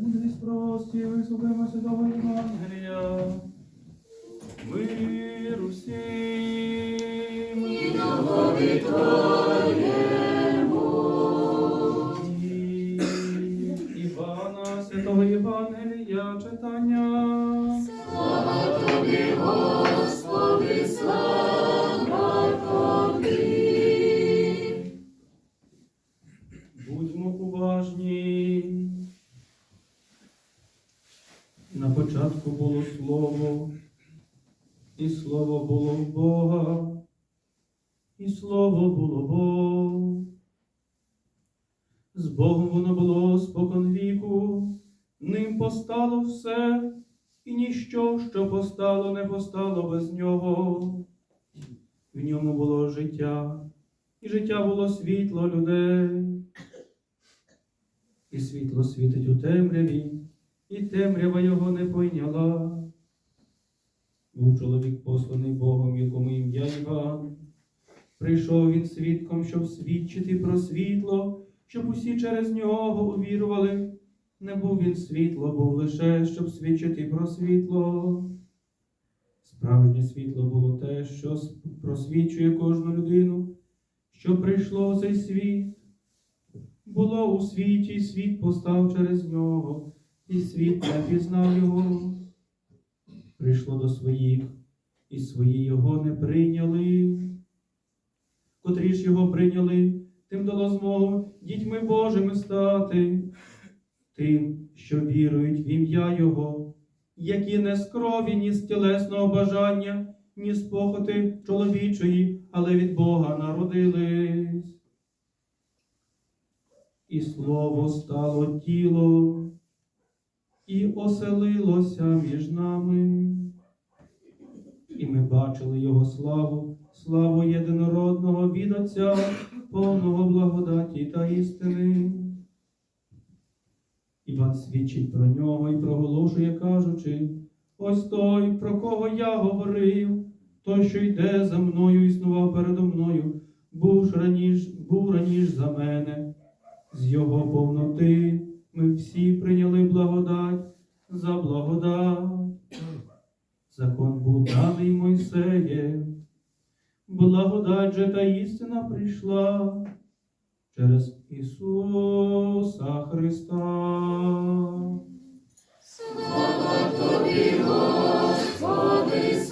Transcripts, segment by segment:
Мудрість прості, вислухаємося того Євангелія. Мир усім. Івана, святого Євангелія, читання. Будьмо уважні. На початку було слово, і слово було в Бога, і слово було Бог. З Богом воно було спокон віку, ним постало все, і ніщо, що постало, не постало без нього. В ньому було життя, і життя було світло людей. І світло світить у темряві, і темрява його не пойняла. Був чоловік посланий Богом, якому ім'я Іван. Прийшов він свідком, щоб свідчити про світло, щоб усі через нього увірували. Не був він світло, був лише, щоб свідчити про світло. Справжнє світло було те, що просвічує кожну людину, що прийшло в цей світ. Було у світі, і світ постав через нього, і світ не пізнав його. Прийшло до своїх, і свої його не прийняли. Котрі ж його прийняли, тим дало змогу дітьми Божими стати, тим, що вірують в ім'я Його, які не з крові, ні з тілесного бажання, ні з похоти чоловічої, але від Бога народились. І слово стало тілом і оселилося між нами. І ми бачили Його славу, славу єдинородного від Отця, повного благодаті та істини. Іван свідчить про нього і проголошує, кажучи, ось той, про кого я говорив, той, що йде за мною, існував передо мною, був раніш, був раніш за мене. З його повноти ми всі прийняли благодать за благодать. Закон був даний Мойсеєм, благодать же та істина прийшла через Ісуса Христа. Христос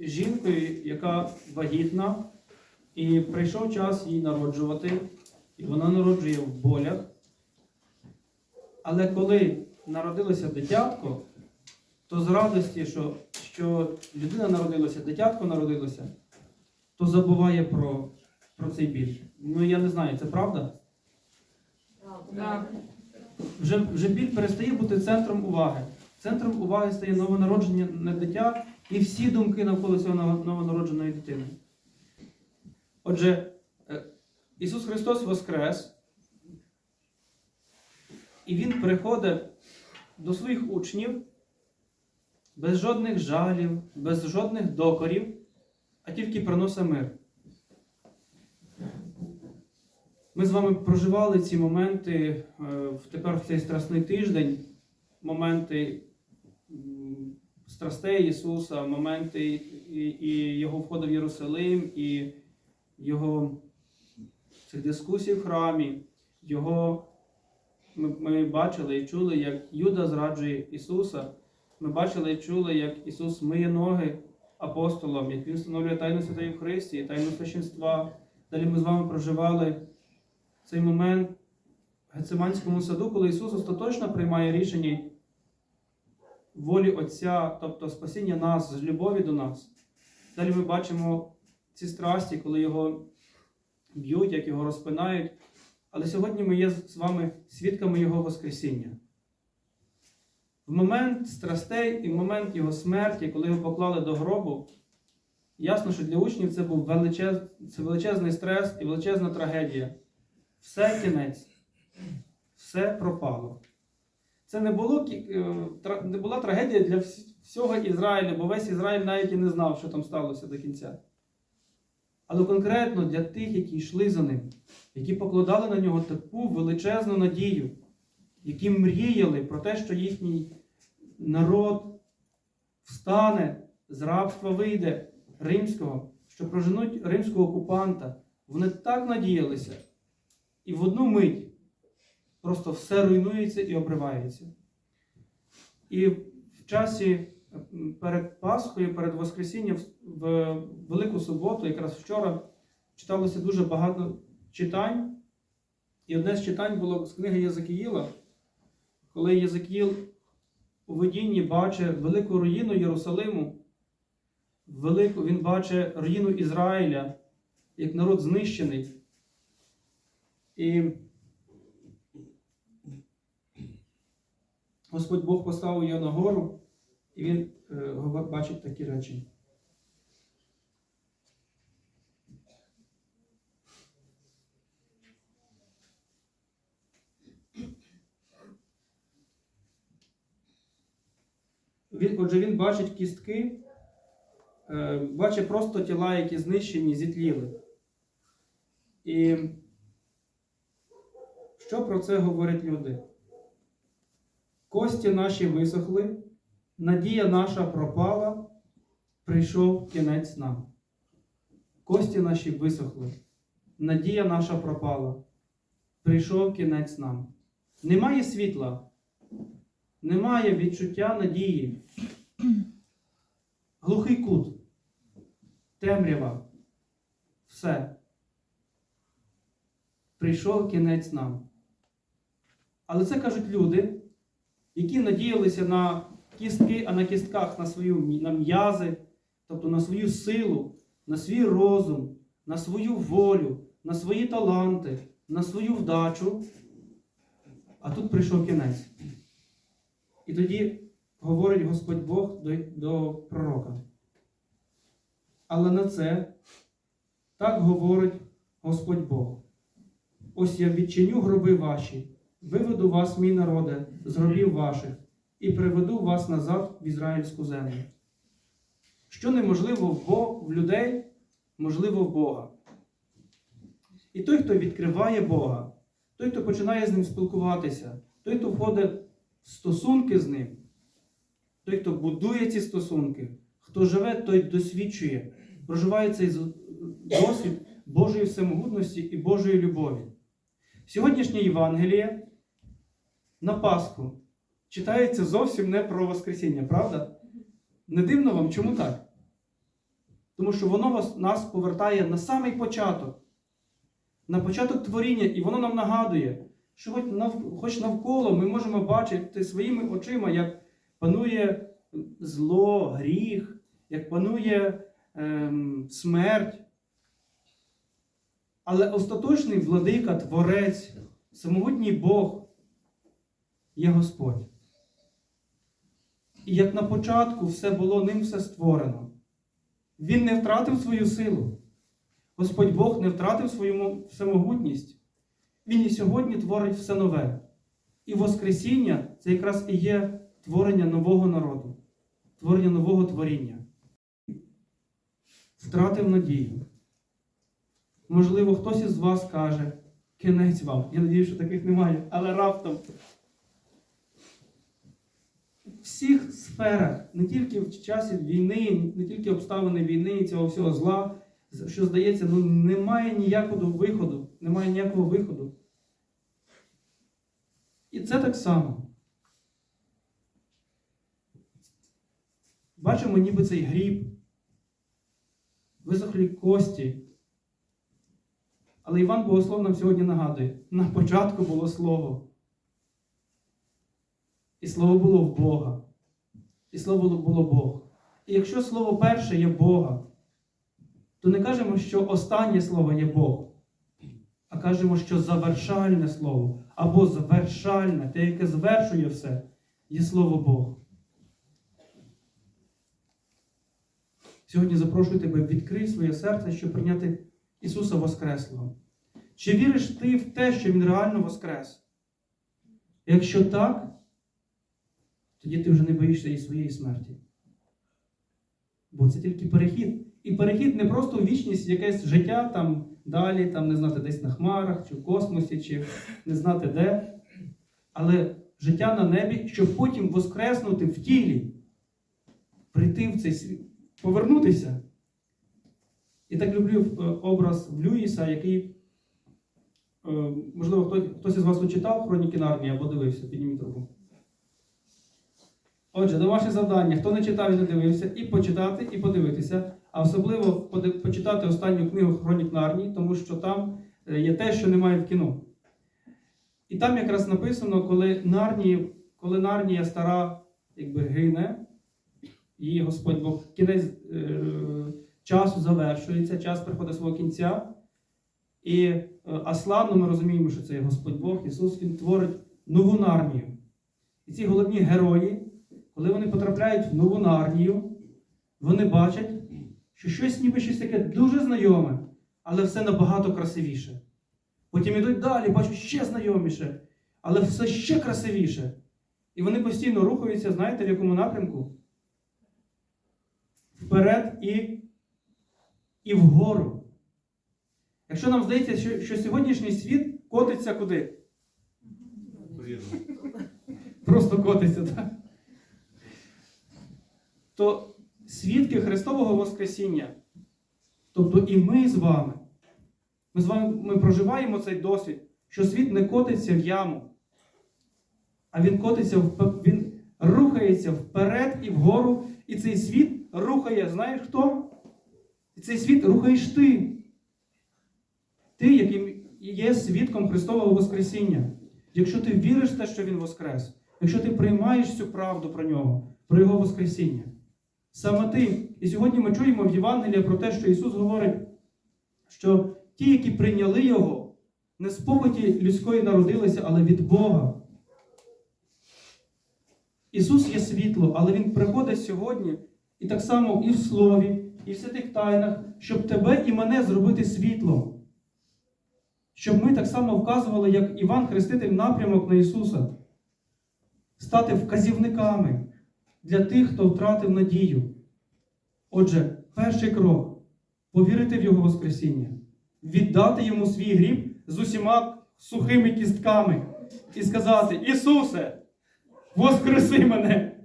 Жінкою, яка вагітна, і прийшов час їй народжувати, і вона народжує в болях. Але коли народилося дитятко, то з радості, що, що людина народилася, дитятко народилося, то забуває про, про цей біль. Ну я не знаю, це правда? Вже, вже біль перестає бути центром уваги. Центром уваги стає новонароджене дитя і всі думки навколо цього новонародженої дитини. Отже, е, Ісус Христос Воскрес, і Він приходить до своїх учнів без жодних жалів, без жодних докорів, а тільки приносить мир. Ми з вами проживали ці моменти е, в- тепер в цей страсний тиждень, моменти страстей Ісуса, моменти і, Його входу в Єрусалим, і Його цих дискусій в храмі, Його ми, ми бачили і чули, як Юда зраджує Ісуса. Ми бачили і чули, як Ісус миє ноги апостолам, як Він встановлює тайну Святої Христі, тайну священства. Далі ми з вами проживали цей момент в Гециманському саду, коли Ісус остаточно приймає рішення волі Отця, тобто спасіння нас з любові до нас. Далі ми бачимо ці страсті, коли його б'ють, як його розпинають. Але сьогодні ми є з вами свідками Його Воскресіння. В момент страстей і в момент Його смерті, коли його поклали до гробу, ясно, що для учнів це був величез... це величезний стрес і величезна трагедія. Все кінець, все пропало. Це не, було, е, не була трагедія для всього Ізраїля, бо весь Ізраїль навіть і не знав, що там сталося до кінця. Але конкретно для тих, які йшли за ним, які покладали на нього таку величезну надію, які мріяли про те, що їхній народ встане, з рабства вийде римського, що проженуть римського окупанта. Вони так надіялися. І в одну мить просто все руйнується і обривається. І в часі перед Пасхою, перед Воскресінням, в- в Велику суботу, якраз вчора, читалося дуже багато читань. І одне з читань було з книги Єзекіїла, коли Єзекіїл у видінні бачить велику руїну Єрусалиму, велику, він бачить руїну Ізраїля, як народ знищений. І Господь Бог поставив його на гору, і він е, бачить такі речі. Він, отже, він бачить кістки, е, бачить просто тіла, які знищені, зітліли. І що про це говорять люди? Кості наші висохли, надія наша пропала, прийшов кінець нам. Кості наші висохли, надія наша пропала, прийшов кінець нам. Немає світла, немає відчуття надії. Глухий кут, темрява, все. Прийшов кінець нам. Але це кажуть люди, які надіялися на кістки, а на кістках на свою на м'язи, тобто на свою силу, на свій розум, на свою волю, на свої таланти, на свою вдачу. А тут прийшов кінець. І тоді говорить Господь Бог до, до пророка. Але на це так говорить Господь Бог. Ось я відчиню гроби ваші, виведу вас, мій народе, з гробів ваших, і приведу вас назад в ізраїльську землю. Що неможливо в, Бог, в людей, можливо в Бога. І той, хто відкриває Бога, той, хто починає з ним спілкуватися, той, хто входить в стосунки з ним, той, хто будує ці стосунки, хто живе, той досвідчує, проживає цей досвід Божої всемогутності і Божої любові. Сьогоднішнє Євангеліє на Пасху читається зовсім не про Воскресіння, правда? Не дивно вам, чому так? Тому що воно вас, нас повертає на самий початок, на початок творіння, і воно нам нагадує, що хоч, нав, хоч навколо ми можемо бачити своїми очима, як панує зло, гріх, як панує ем, смерть. Але остаточний владика, творець, самогутній Бог є Господь. І як на початку все було ним все створено, Він не втратив свою силу. Господь Бог не втратив свою мо- всемогутність. Він і сьогодні творить все нове. І Воскресіння це якраз і є творення нового народу, творення нового творіння. Втратив надію. Можливо, хтось із вас каже, кінець вам. Я надію, що таких немає, але раптом. Всіх сферах, не тільки в часі війни, не тільки обставини війни і цього всього зла, що здається, ну немає ніякого виходу, немає ніякого виходу. І це так само. Бачимо ніби цей гріб, висохлі кості. Але Іван Богослов нам сьогодні нагадує: на початку було слово. І слово було в Бога. І слово було- Бог. І якщо слово перше є Бога, то не кажемо, що останнє слово є Бог, а кажемо, що завершальне слово або завершальне, те, яке звершує все, є слово Бог. Сьогодні запрошую тебе, відкрий своє серце, щоб прийняти Ісуса Воскреслого. Чи віриш ти в те, що Він реально воскрес? Якщо так, тоді ти вже не боїшся і своєї смерті. Бо це тільки перехід. І перехід не просто у вічність, якесь життя там далі, там не знати десь на хмарах, чи в космосі, чи не знати де. Але життя на небі, щоб потім воскреснути в тілі, прийти в цей світ, повернутися. І так люблю е, образ Люїса, який, е, можливо, хтось, із вас читав Хроніки Нарнії або дивився, підніміть руку. Отже, домашнє завдання, хто не читав і не дивився, і почитати, і подивитися, а особливо почитати останню книгу Хронік Нарнії, тому що там е, є те, що немає в кіно. І там якраз написано, коли Нарнії, коли Нарнія стара якби гине, її Господь Бог кінець е, часу завершується, час приходить свого кінця. І е, Аслан, ну ми розуміємо, що це є Господь Бог, Ісус, Він творить нову нарнію. І ці головні герої, коли вони потрапляють в нову нарнію, вони бачать, що щось ніби щось таке дуже знайоме, але все набагато красивіше. Потім йдуть далі, бачать ще знайоміше, але все ще красивіше. І вони постійно рухаються, знаєте, в якому напрямку? Вперед і, і вгору. Якщо нам здається, що, що сьогоднішній світ котиться куди? Просто котиться, так? То свідки Христового Воскресіння, тобто і ми з вами, ми з вами ми проживаємо цей досвід, що світ не котиться в яму, а він котиться, в- він рухається вперед і вгору, і цей світ рухає, знаєш хто? І цей світ рухаєш ти. Ти, який є свідком Христового Воскресіння. Якщо ти віриш в те, що Він Воскрес, якщо ти приймаєш цю правду про нього, про Його Воскресіння. Саме ти. І сьогодні ми чуємо в Євангелії про те, що Ісус говорить, що ті, які прийняли Його, не з похоті людської народилися, але від Бога. Ісус є світло, але Він приходить сьогодні і так само і в Слові, і в святих тайнах, щоб тебе і мене зробити світлом. Щоб ми так само вказували, як Іван Хреститель, напрямок на Ісуса, стати вказівниками для тих, хто втратив надію. Отже, перший крок повірити в Його Воскресіння, віддати Йому свій гріб з усіма сухими кістками і сказати: Ісусе, воскреси мене!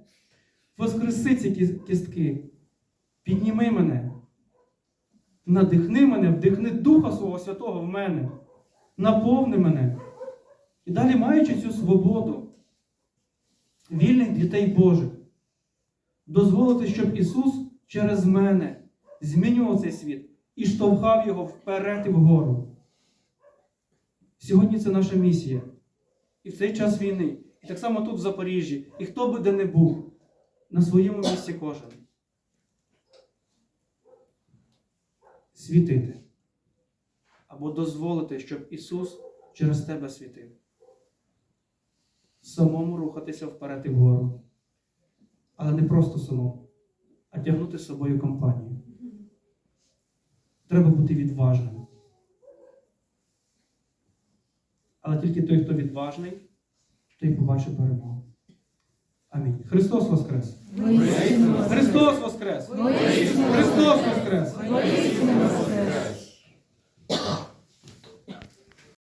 Воскреси ці кістки, підніми мене, надихни мене, вдихни Духа Свого Святого в мене, наповни мене. І далі, маючи цю свободу, вільних дітей Божих, дозволити, щоб Ісус через мене змінював цей світ і штовхав його вперед і вгору. Сьогодні це наша місія. І в цей час війни, і так само тут в Запоріжжі, і хто би де не був, на своєму місці кожен. Світити. Або дозволити, щоб Ісус через тебе світив. Самому рухатися вперед і вгору. Але не просто самому, а тягнути з собою компанію. Треба бути відважним. Але тільки той, хто відважний, той побачить перемогу. Амінь. Христос Воскрес! Христос Воскрес! Христос Воскрес! Воістину